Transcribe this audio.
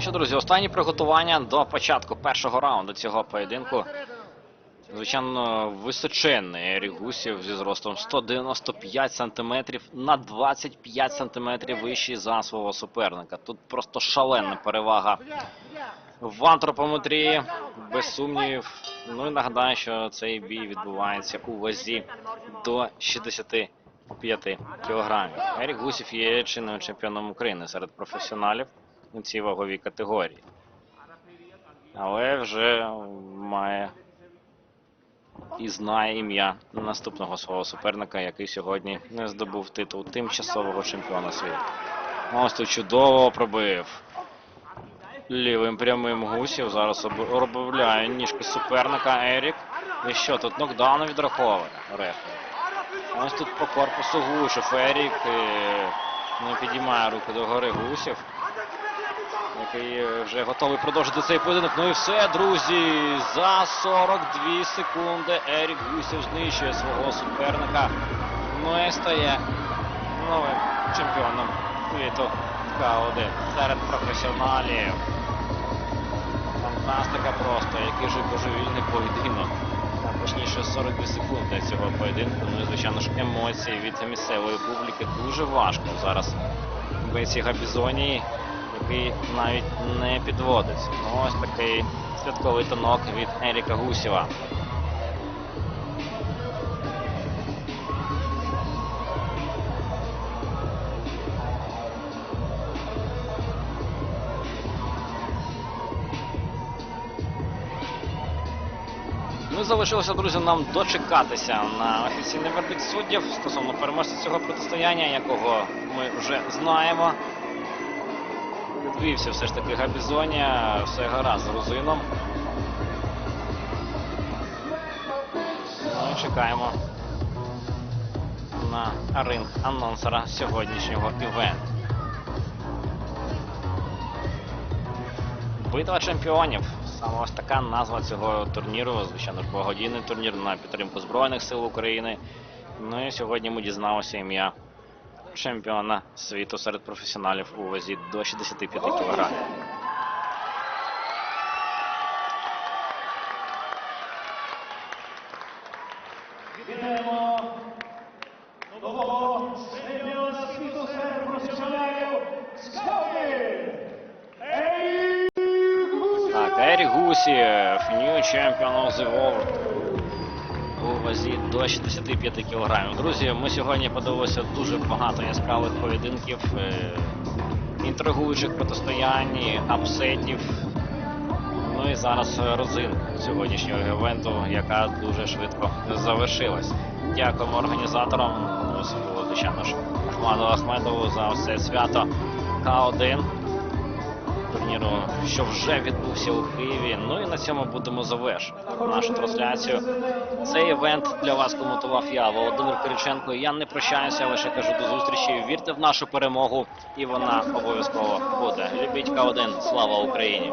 Ну що, друзі, останні приготування до початку першого раунду цього поєдинку. Звичайно, височенний Ерік Гусів зі зростом 195 сантиметрів на 25 сантиметрів вищий за свого суперника. Тут просто шалена перевага в антропометрії, без сумнівів. Ну і нагадаю, що цей бій відбувається у вазі до 65 кілограмів. Ерік Гусів є чинним чемпіоном України серед професіоналів у цій ваговій категорії. Але вже має і знає ім'я наступного свого суперника, який сьогодні не здобув титул тимчасового чемпіона світу. Ось тут чудово пробив. Лівим прямим гусів. Зараз обробляє ніжки суперника Ерік. І що тут нокдаун відраховує рефері. Ось тут по корпусу гушів Ерік е, не підіймає руки до гори гусів. Який е, вже готовий продовжити цей поєдинок. Ну і все, друзі. За 42 секунди Ерік Гусів знищує свого суперника. Ну і стає новим чемпіоном світу К1 серед професіоналів. Фантастика просто, який же божевільний поєдинок. Точніше 42 секунди цього поєдинку. Ну і звичайно ж емоції від місцевої публіки дуже важко зараз в Бейсі Габізонії, який навіть не підводиться. Ну ось такий святковий тонок від Еріка Гусєва. Ну залишилося, друзі, нам дочекатися на офіційний вердикт суддів стосовно переможця цього протистояння, якого ми вже знаємо. Відвівся все ж таки Габізонія, все гаразд з грузином. Ну і чекаємо на ринг анонсера сьогоднішнього івенту. Битва чемпіонів. Саме ось така назва цього турніру. Звичайно ж, благодійний турнір на підтримку Збройних сил України. Ну і сьогодні ми дізналися ім'я чемпіона світу серед професіоналів у вазі до 65 кг. Вітаємо нового чемпіона світу серед професіоналів! Ерік Гусєв! Так, Ерік Гусєв, new champion of the world у вазі до 65 кг. Друзі, ми сьогодні подивилися дуже багато яскравих поєдинків, е, інтригуючих протистоянь, апсетів. Ну і зараз розин сьогоднішнього івенту, яка дуже швидко завершилась. Дякуємо організаторам, особливо, звичайно ж, Ахмаду Ахмедову за це свято К1 турніру, що вже відбувся у Києві. Ну і на цьому будемо завершувати нашу трансляцію. Цей івент для вас коментував я, Володимир Кириченко. Я не прощаюся, лише кажу до зустрічі. Вірте в нашу перемогу, і вона обов'язково буде. Любіть К1. Слава Україні!